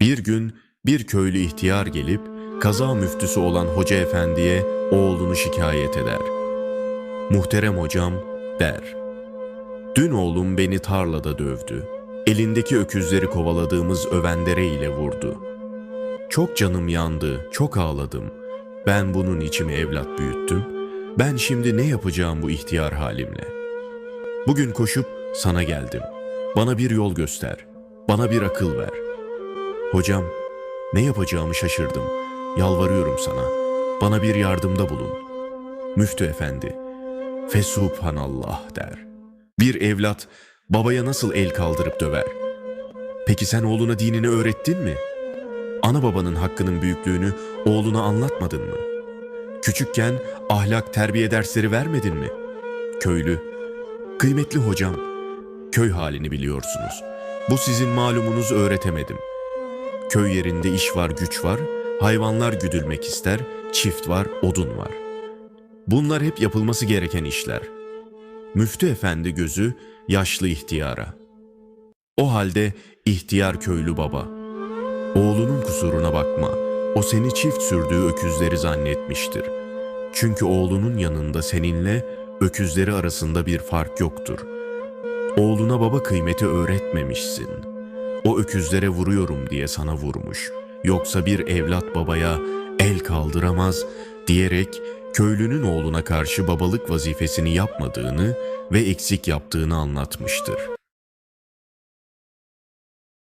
Bir gün bir köylü ihtiyar gelip kaza müftüsü olan hoca efendiye oğlunu şikayet eder. Muhterem hocam der. Dün oğlum beni tarlada dövdü. Elindeki öküzleri kovaladığımız övendere ile vurdu. Çok canım yandı, çok ağladım. Ben bunun içimi evlat büyüttüm. Ben şimdi ne yapacağım bu ihtiyar halimle? Bugün koşup sana geldim. Bana bir yol göster. Bana bir akıl ver. Hocam, ne yapacağımı şaşırdım. Yalvarıyorum sana. Bana bir yardımda bulun. Müftü efendi, Fesubhanallah der. Bir evlat babaya nasıl el kaldırıp döver? Peki sen oğluna dinini öğrettin mi? Ana babanın hakkının büyüklüğünü oğluna anlatmadın mı? Küçükken ahlak terbiye dersleri vermedin mi? Köylü, kıymetli hocam, köy halini biliyorsunuz. Bu sizin malumunuz öğretemedim. Köy yerinde iş var, güç var, hayvanlar güdülmek ister, çift var, odun var. Bunlar hep yapılması gereken işler. Müftü efendi gözü yaşlı ihtiyara. O halde ihtiyar köylü baba. Oğlunun kusuruna bakma. O seni çift sürdüğü öküzleri zannetmiştir. Çünkü oğlunun yanında seninle öküzleri arasında bir fark yoktur. Oğluna baba kıymeti öğretmemişsin. O öküzlere vuruyorum diye sana vurmuş. Yoksa bir evlat babaya el kaldıramaz diyerek köylünün oğluna karşı babalık vazifesini yapmadığını ve eksik yaptığını anlatmıştır.